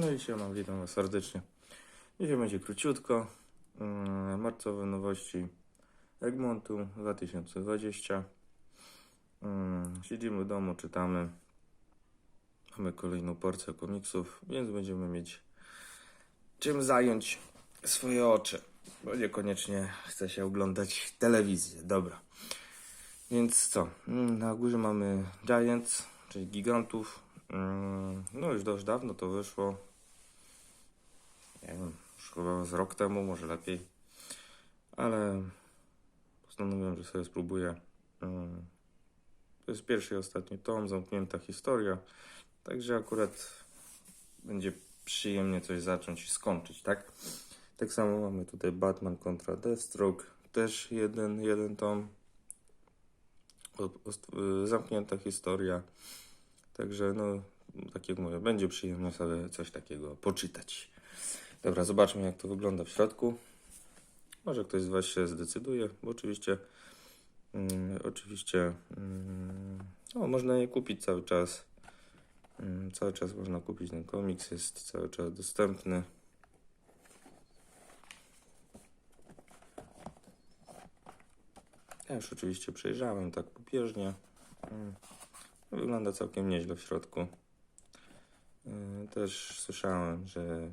No i siema, witam Was serdecznie. Dzisiaj będzie króciutko. Mm, Marcowe nowości Egmontu 2020. Mm, Siedzimy w domu, czytamy. Mamy kolejną porcję komiksów, więc będziemy mieć czym zająć swoje oczy. Bo niekoniecznie chce się oglądać telewizję. Dobra. Więc co? Mm, Na górze mamy Giants, czyli gigantów. Mm, No już dość dawno to wyszło. Nie wiem, już chyba z rok temu, może lepiej. Ale postanowiłem, że sobie spróbuję. Mm, To jest pierwszy i ostatni tom, zamknięta historia. Także akurat będzie przyjemnie coś zacząć i skończyć, tak? Tak samo mamy tutaj Batman kontra Deathstroke. Też jeden, jeden tom. Y, Zamknięta historia. Także, no, tak jak mówię, będzie przyjemnie sobie coś takiego poczytać. Dobra, zobaczmy, jak to wygląda w środku. Może ktoś z Was się zdecyduje, bo oczywiście, mm, oczywiście, mm, no, można je kupić cały czas. Mm, cały czas można kupić ten komiks, jest cały czas dostępny. Ja już oczywiście przejrzałem tak pobieżnie. Mm. Wygląda całkiem nieźle w środku. Yy, Też słyszałem, że,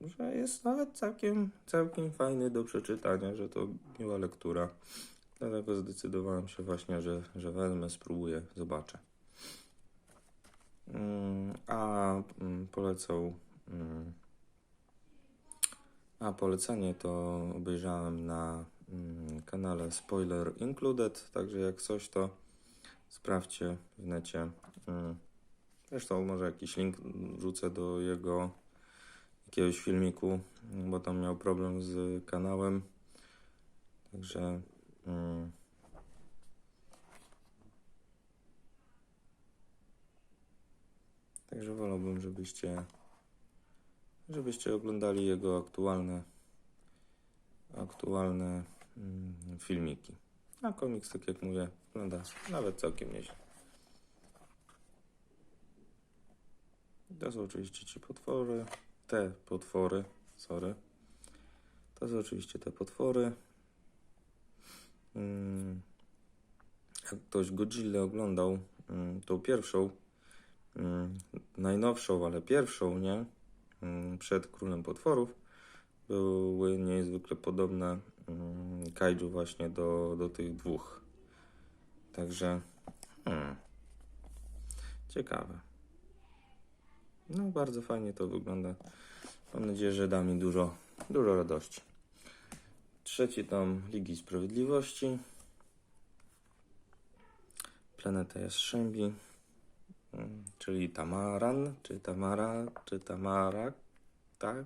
że jest nawet całkiem, całkiem fajny do przeczytania, że to miła lektura. Dlatego zdecydowałem się właśnie, że, że wezmę, spróbuję, zobaczę. Mm, A mm, polecał. mm, A polecenie to obejrzałem na kanale Spoiler Included, także jak coś to sprawdźcie w necie. Mm. Zresztą może jakiś link wrzucę do jego jakiegoś filmiku, bo tam miał problem z kanałem. Także mm, Także wolałbym, żebyście żebyście oglądali jego aktualne aktualne mm, filmiki. A komiks, tak jak mówię, wygląda nawet całkiem nieźle. To są oczywiście ci potwory, te potwory, sorry. To są oczywiście te potwory. Mm, Jak ktoś Godzilla oglądał, mm, tą pierwszą, mm, najnowszą, ale pierwszą, nie? Przed Królem Potworów, były niezwykle podobne kaiju właśnie do, do tych dwóch. Także hmm, ciekawe. No bardzo fajnie to wygląda. Mam nadzieję, że da mi dużo, dużo radości. Trzeci tom Ligi Sprawiedliwości. Planeta Jastrzębi. Mm, Czyli Tamaran, czy Tamara, czy Tamara, tak?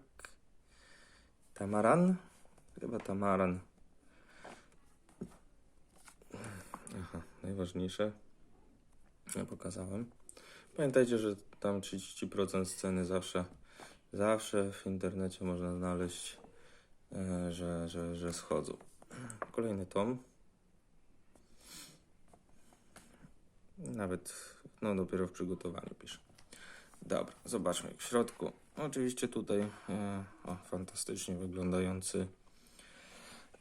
Tamaran? Chyba Tamaran. Aha, najważniejsze. Ja pokazałem. Pamiętajcie, że tam 30% sceny zawsze, zawsze w internecie można znaleźć, e, że, że, że schodzą. Kolejny tom. Nawet, no dopiero w przygotowaniu piszę. Dobra, zobaczmy w środku. Oczywiście tutaj e, o, fantastycznie wyglądający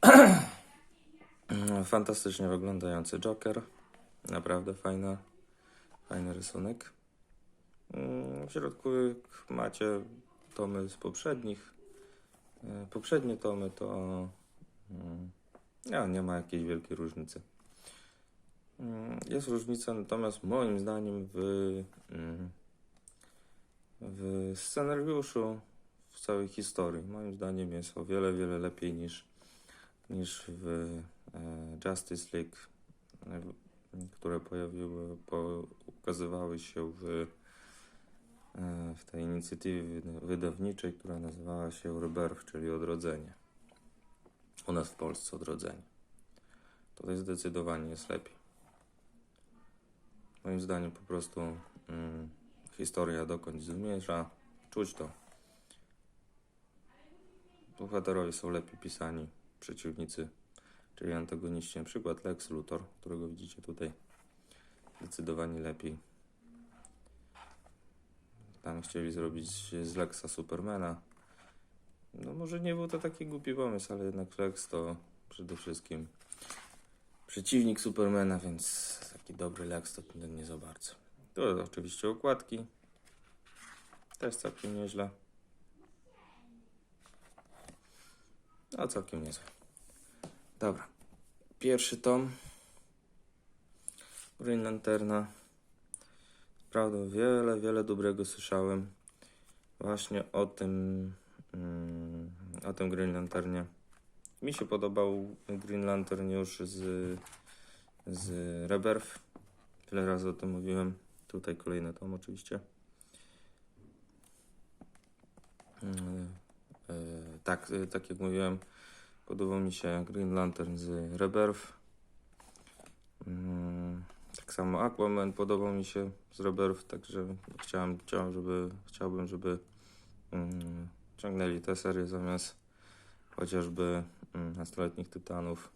fantastycznie wyglądający Joker. Naprawdę fajna, fajny rysunek. Mm, W środku macie tomy z poprzednich. e, Poprzednie tomy to mm, ja, nie ma jakiejś wielkiej różnicy. Mm, Jest różnica, natomiast moim zdaniem w, w scenariuszu, w całej historii. Moim zdaniem jest o wiele, wiele lepiej niż, niż w e, Justice League, które pojawiły, po, ukazywały się w, e, w tej inicjatywie wyda- wydawniczej, która nazywała się Rebirth, czyli Odrodzenie. U nas w Polsce Odrodzenie. Tutaj zdecydowanie jest lepiej. Moim zdaniem po prostu mm, historia dokądś zmierza. Czuć to. Bohaterowie są lepiej pisani, przeciwnicy, czyli antagoniści, na przykład Lex Luthor, którego widzicie tutaj, zdecydowanie lepiej. tam chcieli zrobić z Lexa Supermana. No może nie był to taki głupi pomysł, ale jednak Lex to przede wszystkim przeciwnik Supermana, więc taki dobry Lex to nie za bardzo. To oczywiście okładki. Też całkiem nieźle. No całkiem niezłe. Dobra. Pierwszy tom. Green Lanterna. Prawda, wiele, wiele dobrego słyszałem. Właśnie o tym, mm, o tym Green Lanternie. Mi się podobał Green Lantern już z, z Rebirth. Tyle razy o tym mówiłem. Tutaj kolejny tom oczywiście. Mm, e, tak, e, tak jak mówiłem, podobał mi się Green Lantern z Rebirth. Mm, tak samo Aquaman podobał mi się z Rebirth, także chciałem, chciałem żeby, chciałbym, żeby mm, ciągnęli tę serię zamiast chociażby mm, nastoletnich tytanów.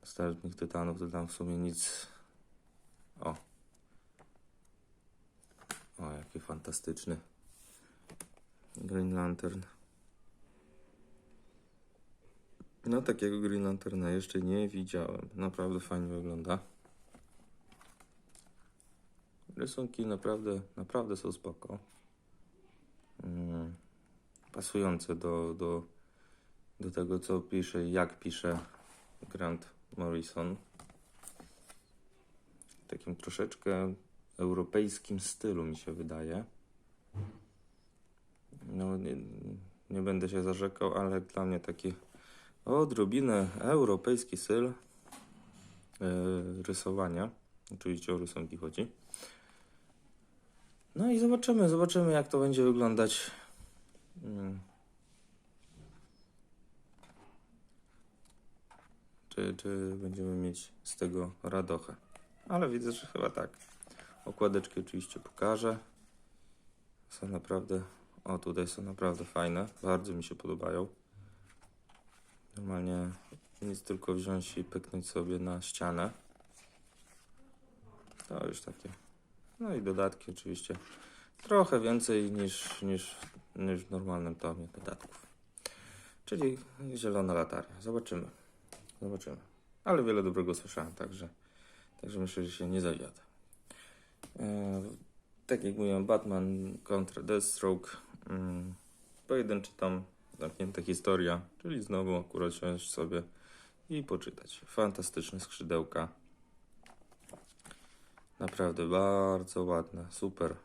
Nastoletnich tytanów to tam w sumie nic. O. O, jaki fantastyczny. Green Lantern. No takiego Green Lanterna jeszcze nie widziałem. Naprawdę fajnie wygląda. Rysunki naprawdę, naprawdę są spoko. Mm, pasujące do, do, do tego, co pisze jak pisze Grant Morrison. W takim troszeczkę europejskim stylu mi się wydaje. No, nie, nie będę się zarzekał, ale dla mnie taki odrobinę europejski styl e, rysowania. Oczywiście o rysunki chodzi. No i zobaczymy, zobaczymy jak to będzie wyglądać. Mm. Czy, czy będziemy mieć z tego radochę. Ale widzę, że chyba tak. Okładeczki oczywiście pokażę. Są naprawdę, o tutaj są naprawdę fajne. Bardzo mi się podobają. Normalnie nic tylko wziąć i pyknąć sobie na ścianę. To już takie. No i dodatki oczywiście. Trochę więcej niż, niż, niż w normalnym tomie dodatków. Czyli zielona latarnia. Zobaczymy. Zobaczymy. Ale wiele dobrego słyszałem, także, także myślę, że się nie zawiodę. E, tak jak mówiłem, Batman kontra Deathstroke. Mm, pojedynczy tam zamknięta historia, czyli znowu akurat siąść sobie i poczytać. Fantastyczne skrzydełka. Naprawdę bardzo ładne, super.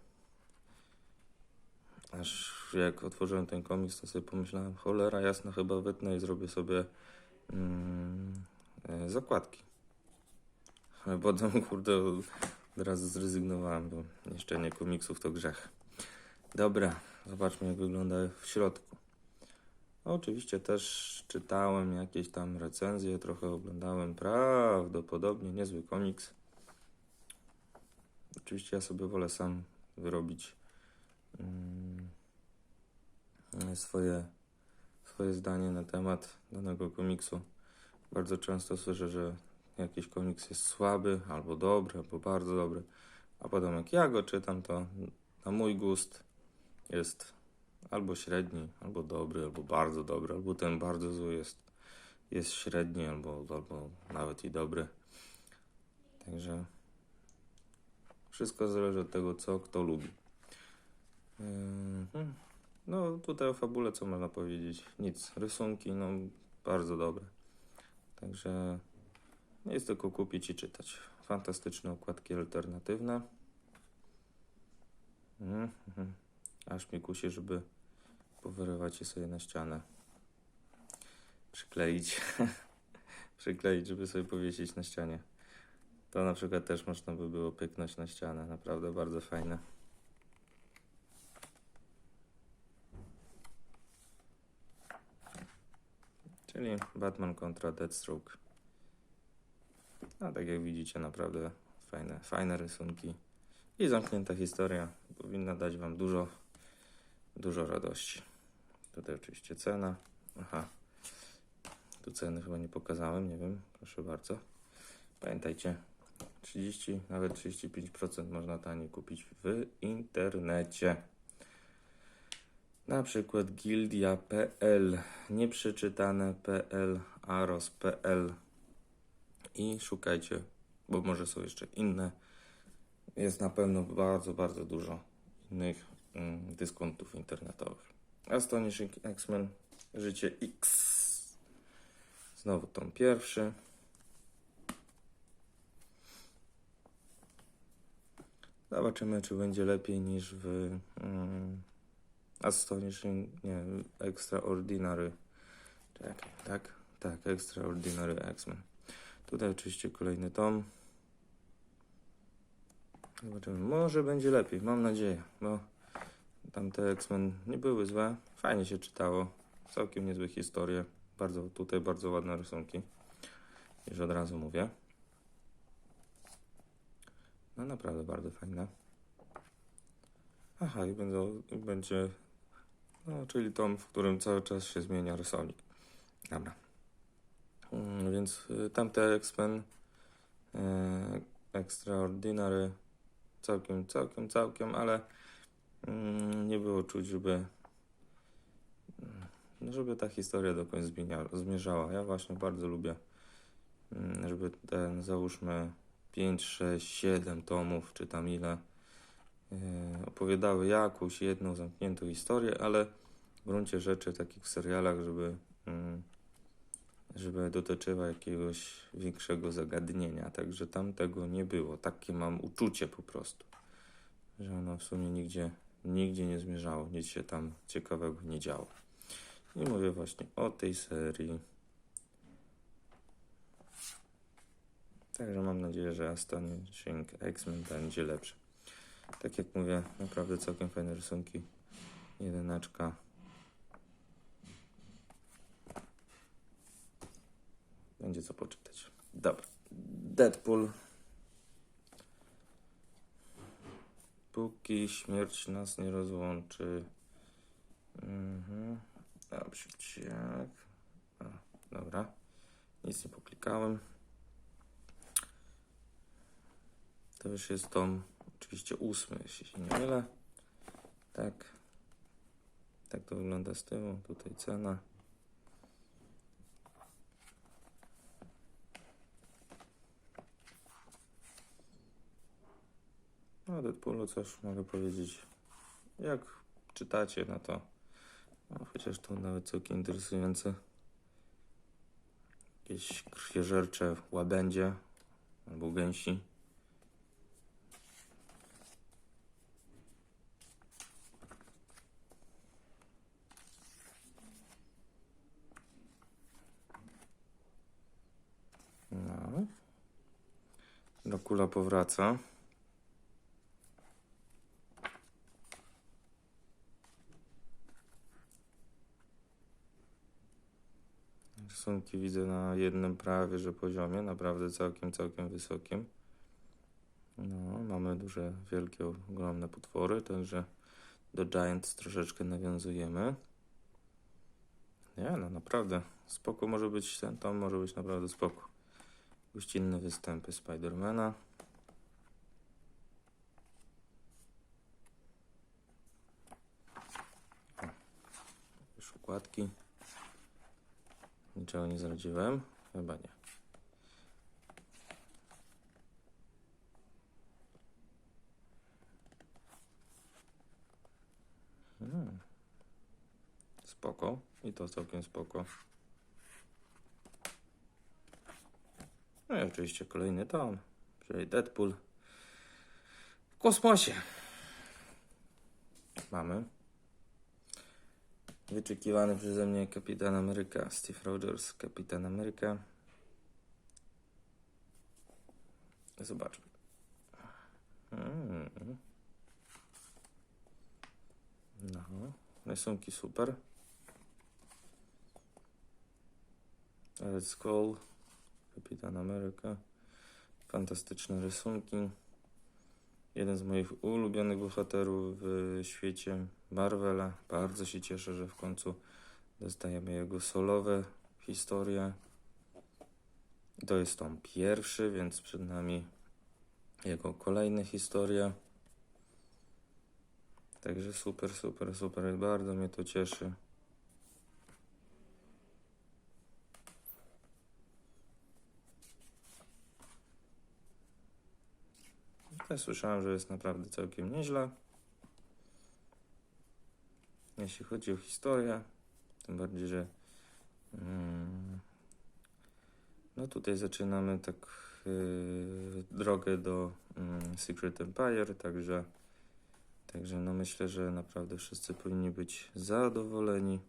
Aż jak otworzyłem ten komiks, to sobie pomyślałem, cholera jasna, chyba wytnę i zrobię sobie mm, e, zakładki. Ale potem, kurde, od razu zrezygnowałem, bo niszczenie komiksów to grzech. Dobra, zobaczmy jak wygląda w środku. Oczywiście też czytałem jakieś tam recenzje, trochę oglądałem. Prawdopodobnie niezły komiks. Oczywiście ja sobie wolę sam wyrobić mm, swoje, swoje zdanie na temat danego komiksu. Bardzo często słyszę, że jakiś komiks jest słaby, albo dobry, albo bardzo dobry. A potem jak ja go czytam, to na mój gust jest albo średni, albo dobry, albo bardzo dobry, albo ten bardzo zły jest, jest średni, albo, albo nawet i dobry. Także wszystko zależy od tego, co kto lubi. Mhm. No tutaj o fabule co można powiedzieć? Nic. Rysunki, no bardzo dobre. Także jest tylko kupić i czytać. Fantastyczne okładki alternatywne. Mhm. Aż mi kusi, żeby powyrywać je sobie na ścianę. Przykleić. Przykleić, żeby sobie powiesić na ścianie. To na przykład też można by było pyknąć na ścianę. Naprawdę bardzo fajne. Czyli Batman kontra Deathstroke. A tak jak widzicie, naprawdę fajne, fajne rysunki. I zamknięta historia. Powinna dać Wam dużo, dużo radości. Tutaj oczywiście cena. Aha. Tu ceny chyba nie pokazałem, nie wiem. Proszę bardzo. Pamiętajcie, 30, nawet 35% można taniej kupić w internecie. Na przykład gildia.pl, nieprzeczytane.pl, aros.pl i szukajcie, bo może są jeszcze inne. Jest na pewno bardzo, bardzo dużo innych mm, dyskontów internetowych. Astonishing X-Men, życie X. Znowu tom pierwszy. Zobaczymy, czy będzie lepiej niż w mm, Astonishing, nie, Extraordinary. Czekaj, tak? Tak, Extraordinary X-Men. Tutaj oczywiście kolejny tom. Zobaczymy. Może będzie lepiej, mam nadzieję, bo tamte X-Men nie były złe. Fajnie się czytało. Całkiem niezłe historie. Bardzo, tutaj bardzo ładne rysunki. Już od razu mówię. No naprawdę bardzo fajne. Aha, i będą, będzie, no czyli tom, w którym cały czas się zmienia rysownik. Dobra. Mm, Więc y, tamte X-Men y, Extraordinary całkiem, całkiem, całkiem, ale nie było czuć, żeby mm, żeby ta historia dokąd zmienia, zmierzała. Ja właśnie bardzo lubię, mm, żeby ten, załóżmy 5, 6, 7 tomów, czy tam ile, yy, opowiadały jakąś jedną zamkniętą historię, ale w gruncie rzeczy, takich w serialach, żeby, mm, żeby dotyczyła jakiegoś większego zagadnienia. Także tam tego nie było. Takie mam uczucie po prostu, że ono w sumie nigdzie, nigdzie nie zmierzało, nic się tam ciekawego nie działo. I mówię właśnie o tej serii. Także mam nadzieję, że Astonishing X-Men będzie lepszy. Tak jak mówię, naprawdę całkiem fajne rysunki. Jedenaczka. Będzie co poczytać. Dobra. Deadpool. Póki śmierć nas nie rozłączy. Mhm. Dobrze. A, dobra. Nic nie poklikałem. To już jest tom oczywiście ósmy, jeśli się nie mylę. Tak. Tak to wygląda z tyłu. Tutaj cena. No, Deadpoolu coś mogę powiedzieć. Jak czytacie, no to no, chociaż to nawet całkiem interesujące. Jakieś krwiożercze łabędzie albo gęsi. No. Dracula powraca. Rysunki widzę na jednym prawie, że poziomie, naprawdę całkiem, całkiem wysokim. No, mamy duże, wielkie, ogromne potwory, także do Giants troszeczkę nawiązujemy. Nie, no naprawdę, spoko może być, ten tom może być naprawdę spoko. Gościnne występy Spidermana. Już układki. Niczego nie zdradziłem? Chyba nie. Hmm. Spoko. I to całkiem spoko. No i oczywiście kolejny tom, czyli Deadpool w kosmosie. Mamy. Wyczekiwany przeze mnie Kapitan Ameryka, Steve Rogers, Kapitan Ameryka. Zobaczmy. Mm. No, rysunki super. Red Skull, Kapitan Ameryka. Fantastyczne rysunki. Jeden z moich ulubionych bohaterów w świecie Marvela. Bardzo się cieszę, że w końcu dostajemy jego solowe historie. To jest tom pierwszy, więc przed nami jego kolejne historie. Także super, super, super. Bardzo mnie to cieszy. Też słyszałem, że jest naprawdę całkiem nieźle. Jeśli chodzi o historię, tym bardziej, że mm, no tutaj zaczynamy tak yy, drogę do mm, Secret Empire, także także no myślę, że naprawdę wszyscy powinni być zadowoleni.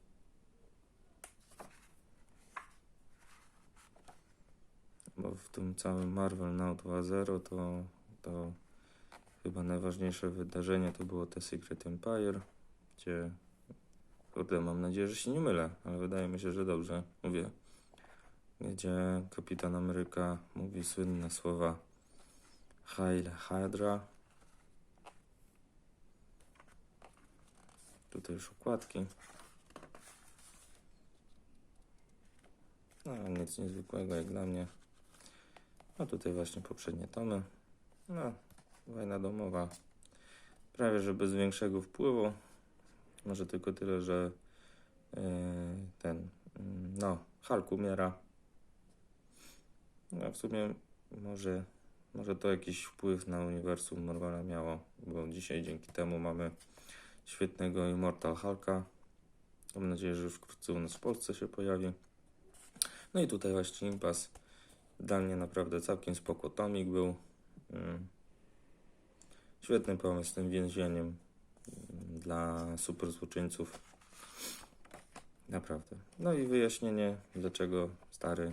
Bo w tym całym Marvel Now 2.0 to, to chyba najważniejsze wydarzenie to było te Secret Empire, gdzie kurde, mam nadzieję, że się nie mylę, ale wydaje mi się, że dobrze mówię gdzie kapitan Ameryka mówi słynne słowa Hail Hydra. Tutaj już okładki. No, nic niezwykłego jak dla mnie. A tutaj właśnie poprzednie tomy. No, wojna domowa. Prawie, że bez większego wpływu. Może tylko tyle, że yy, ten, mm, no, Hulk umiera. No w sumie może, może to jakiś wpływ na uniwersum Marvela miało, bo dzisiaj dzięki temu mamy świetnego Immortal Hulka. Mam nadzieję, że już wkrótce u nas w Polsce się pojawi. No i tutaj właśnie Impas. Dla mnie naprawdę całkiem spoko tomik był. Mm. Świetny pomysł z tym więzieniem dla super złoczyńców. Naprawdę. No i wyjaśnienie, dlaczego stary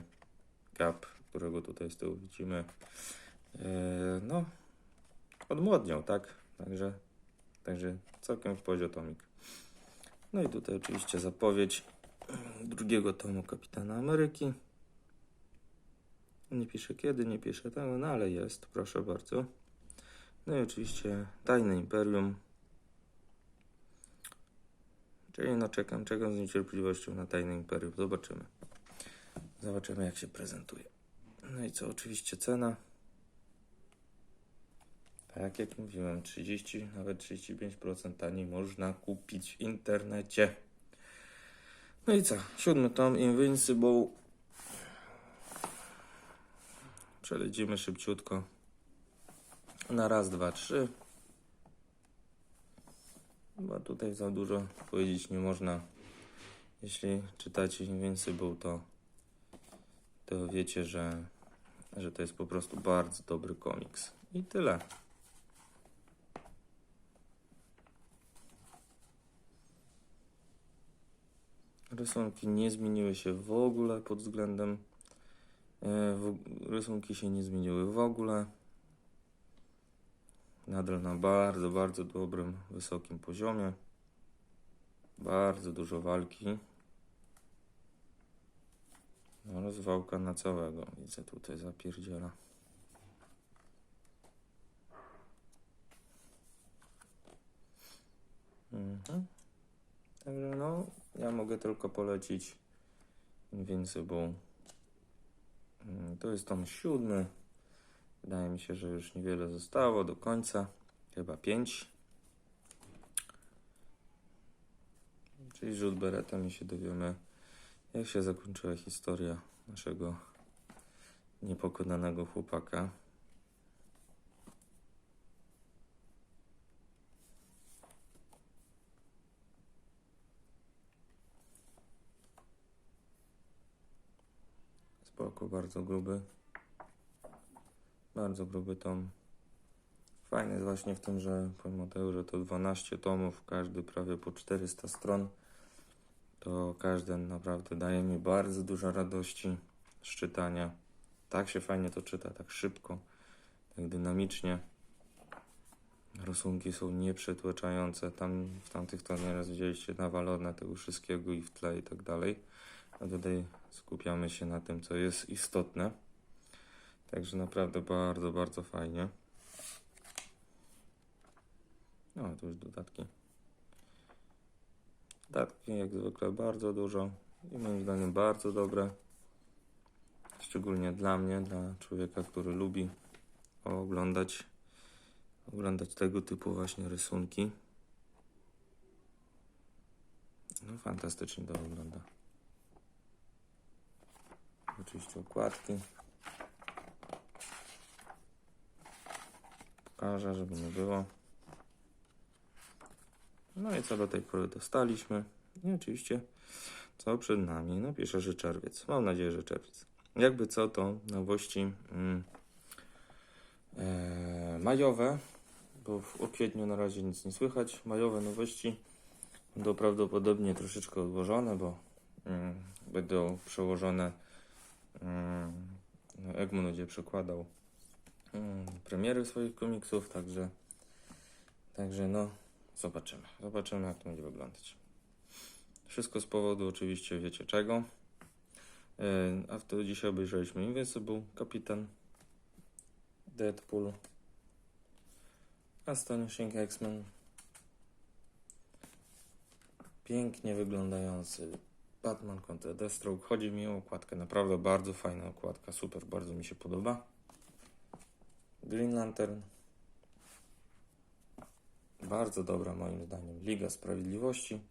Cap którego tutaj z tyłu widzimy, e, no, odmłodniał, tak? Także, także całkiem w poziotomik. No i tutaj oczywiście zapowiedź drugiego tomu Kapitana Ameryki. Nie pisze kiedy, nie pisze tego, no ale jest, proszę bardzo. No i oczywiście Tajne Imperium. Czyli no czekam, czekam z niecierpliwością na Tajne Imperium. Zobaczymy. Zobaczymy jak się prezentuje. No i co, oczywiście cena. Tak jak mówiłem, 30, nawet 35% taniej można kupić w internecie. No i co, siódmy tom Invincible. Przelecimy szybciutko. Na raz, dwa, trzy. Bo tutaj za dużo powiedzieć nie można. Jeśli czytacie Invincible, to, to wiecie, że że to jest po prostu bardzo dobry komiks. I tyle. Rysunki nie zmieniły się w ogóle pod względem. E, rysunki się nie zmieniły w ogóle. Nadal na bardzo, bardzo dobrym, wysokim poziomie. Bardzo dużo walki. No, rozwałka na całego. Widzę tutaj zapierdziela. Mhm. Także no, ja mogę tylko polecić Invincible. Mm, To jest tom siódmy. Wydaje mi się, że już niewiele zostało do końca. Chyba pięć. Czyli rzut beretem i się dowiemy jak się zakończyła historia naszego niepokonanego chłopaka? Spoko, bardzo gruby. Bardzo gruby tom. Fajne jest właśnie w tym, że pomimo tego, że to 12 tomów, każdy prawie po 400 stron, to każdy naprawdę daje mi bardzo dużo radości z czytania. Tak się fajnie to czyta, tak szybko, tak dynamicznie. Rysunki są nieprzetłaczające. Tam w tamtych to nieraz widzieliście nawalone tego wszystkiego i w tle i tak dalej. A tutaj skupiamy się na tym, co jest istotne. Także naprawdę bardzo, bardzo fajnie. No, tu już dodatki. Dodatki jak zwykle bardzo dużo i moim zdaniem bardzo dobre. Szczególnie dla mnie, dla człowieka, który lubi oglądać oglądać tego typu właśnie rysunki. No fantastycznie to wygląda. Oczywiście okładki. Pokażę, żeby nie było. No i co do tej pory dostaliśmy. I oczywiście co przed nami. No piszę, że czerwiec. Mam nadzieję, że czerwiec. Jakby co to nowości mm, e, majowe, bo w kwietniu na razie nic nie słychać. Majowe nowości będą prawdopodobnie troszeczkę odłożone, bo mm, będą przełożone. Mm, Egmont będzie przekładał premiery swoich komiksów, także także no zobaczymy. Zobaczymy jak to będzie wyglądać. Wszystko z powodu oczywiście wiecie czego. E, A wtedy dzisiaj obejrzeliśmy Invincible, Kapitan, Deadpool, Astonishing X-Men, pięknie wyglądający Batman kontra Deathstroke. Chodzi mi o okładkę, naprawdę bardzo fajna okładka, super, bardzo mi się podoba. Green Lantern, bardzo dobra moim zdaniem, Liga Sprawiedliwości.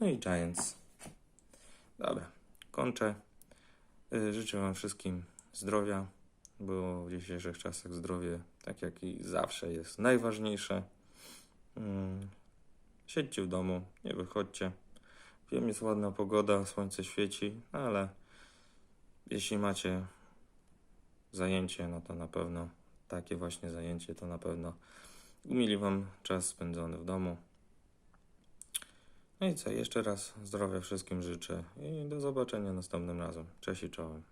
No i Giants. Dobra, kończę. Y, Życzę Wam wszystkim zdrowia, bo w dzisiejszych czasach zdrowie, tak jak i zawsze, jest najważniejsze. Mm, Siedźcie w domu, nie wychodźcie. Wiem, jest ładna pogoda, słońce świeci, no ale jeśli macie zajęcie, no to na pewno takie właśnie zajęcie to na pewno umili Wam czas spędzony w domu. No i co, jeszcze raz zdrowia wszystkim życzę i do zobaczenia następnym razem. Cześć i czołem.